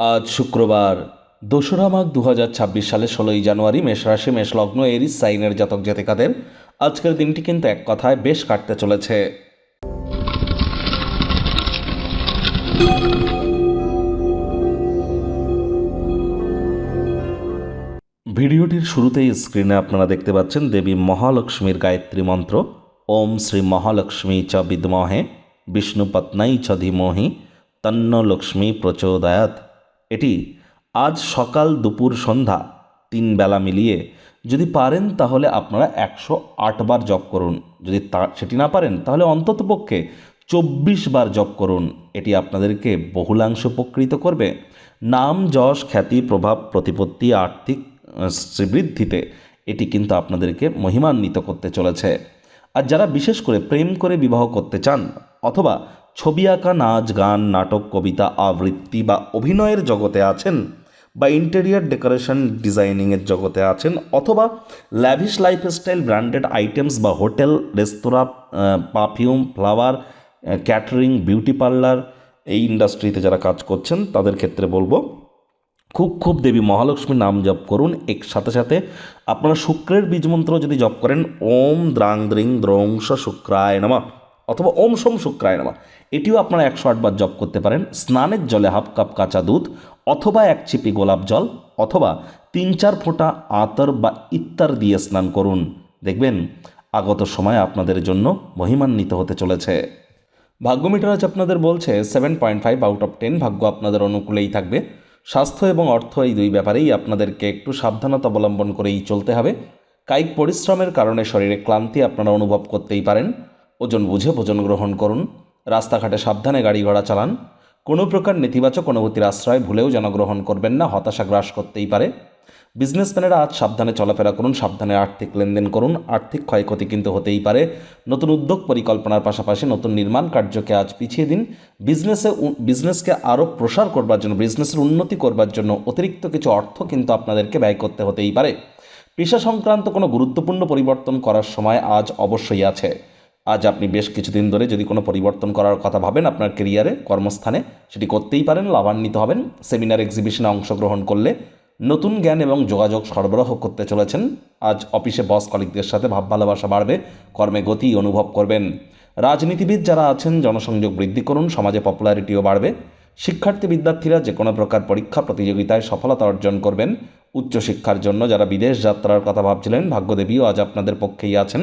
আজ শুক্রবার, দোসরা মাঘ দু হাজার ছাব্বিশ সালে ষোলোই জানুয়ারি মেষ রাশি, মেষ লগ্ন, এরিস, সাইনের জাতক জাতিকাদের আজকের দিনটি কিন্তু এক কথায় বেশ কাটতে চলেছে। ভিডিওটির শুরুতেই স্ক্রিনে আপনারা দেখতে পাচ্ছেন দেবী মহালক্ষ্মীর গায়ত্রী মন্ত্র, ওম শ্রী মহালক্ষ্মী চ বিদ্মহে বিষ্ণুপত্নাই চ ধীমহি, তন্ন লক্ষ্মী প্রচোদয়াত এটি আজ সকাল দুপুর সন্ধ্যা তিন বেলা মিলিয়ে যদি পারেন তাহলে আপনারা একশো আট বার জপ করুন। যদি তা, সেটি না পারেন তাহলে অন্ততপক্ষে চব্বিশ বার জপ করুন। এটি আপনাদেরকে বহুলাংশ উপকৃত করবে। নাম, যশ, খ্যাতি, প্রভাব, প্রতিপত্তি, আর্থিক শ্রীবৃদ্ধিতে এটি কিন্তু আপনাদেরকে মহিমান্বিত করতে চলেছে। আর যারা বিশেষ করে প্রেম করে বিবাহ করতে চান অথবা ছবি আঁকা, নাচ, গান, নাটক, কবিতা, আবৃত্তি বা অভিনয়ের জগতে আছেন বা ইন্টেরিয়ার ডেকোরেশন ডিজাইনিংয়ের জগতে আছেন অথবা ল্যাভিশ লাইফস্টাইল ব্র্যান্ডেড আইটেমস বা hotel, restaurant perfume flower catering beauty parlour এই ইন্ডাস্ট্রিতে যারা কাজ করছেন তাদের ক্ষেত্রে বলব, খুব খুব দেবী মহালক্ষ্মীর নাম জপ করুন। এক সাথে সাথে আপনারা শুক্রের বীজ মন্ত্র যদি জপ করেন, ওম দ্রাং দ্রিং দ্রংশ শুক্রায় নামা। অথবা ওম সোম শুক্রায় নামা। এটিও আপনারা একশো আটবার জপ করতে পারেন। স্নানের জলে হাফ কাপ কাঁচা দুধ অথবা এক চিপি গোলাপ জল অথবা তিন চার ফোঁটা আতর বা ইত্তার দিয়ে স্নান করুন। দেখবেন আগত সময় আপনাদের জন্য মহিমান্বিত হতে চলেছে। ভাগ্য মিটার আজ আপনাদের বলছে seven point five out of ten ভাগ্য আপনাদের অনুকূলেই থাকবে। স্বাস্থ্য এবং অর্থ এই দুই ব্যাপারেই আপনাদেরকে একটু সাবধানতা অবলম্বন করেই চলতে হবে। কায়িক পরিশ্রমের কারণে শরীরে ক্লান্তি আপনারা অনুভব করতেই পারেন। ওজন বুঝে ভোজন গ্রহণ করুন। রাস্তাঘাটে সাবধানে গাড়ি ঘোড়া চালান। কোনো প্রকার নেতিবাচক অনুভূতির আশ্রয় ভুলেও যেন গ্রহণ করবেন না, হতাশা গ্রাস করতেই পারে। বিজনেসম্যানেরা আজ সাবধানে চলাফেরা করুন, সাবধানে আর্থিক লেনদেন করুন। আর্থিক ক্ষয়ক্ষতি কিন্তু হতেই পারে। নতুন উদ্যোগ পরিকল্পনার পাশাপাশি নতুন নির্মাণ কার্যকে আজ পিছিয়ে দিন। বিজনেসে বিজনেসকে আরও প্রসার করবার জন্য, বিজনেসের উন্নতি করবার জন্য অতিরিক্ত কিছু অর্থ কিন্তু আপনাদেরকে ব্যয় করতে হতেই পারে। পেশা সংক্রান্ত কোনো গুরুত্বপূর্ণ পরিবর্তন করার সময় আজ অবশ্যই আছে। আজ আপনি বেশ কিছুদিন ধরে যদি কোনো পরিবর্তন করার কথা ভাবেন আপনার কেরিয়ারে কর্মস্থানে, সেটি করতেই পারেন, লাভান্বিত হবেন। সেমিনার এক্সিবিশনে অংশগ্রহণ করলে নতুন জ্ঞান এবং যোগাযোগ সরবরাহ করতে চলেছেন। আজ অফিসে বস কলিকদের সাথে ভাব ভালোবাসা বাড়বে, কর্মে গতি অনুভব করবেন। রাজনীতিবিদ যারা আছেন, জনসংযোগ বৃদ্ধি করুন, সমাজে পপুলারিটিও বাড়বে। শিক্ষার্থী বিদ্যার্থীরা যে কোনো প্রকার পরীক্ষা, প্রতিযোগিতায় সফলতা অর্জন করবেন। উচ্চশিক্ষার জন্য যারা বিদেশ যাত্রার কথা ভাবছিলেন, ভাগ্যদেবীও আজ আপনাদের পক্ষেই আছেন।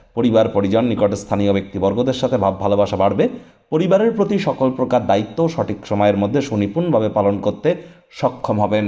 পরিবার, পরিজন, নিকট স্থানীয় ব্যক্তিবর্গদের সাথে ভাব, ভালোবাসা বাড়বে। পরিবারের প্রতি সকল প্রকার দায়িত্ব সঠিক সময়ের মধ্যে সুনিপুণভাবে পালন করতে সক্ষম হবেন।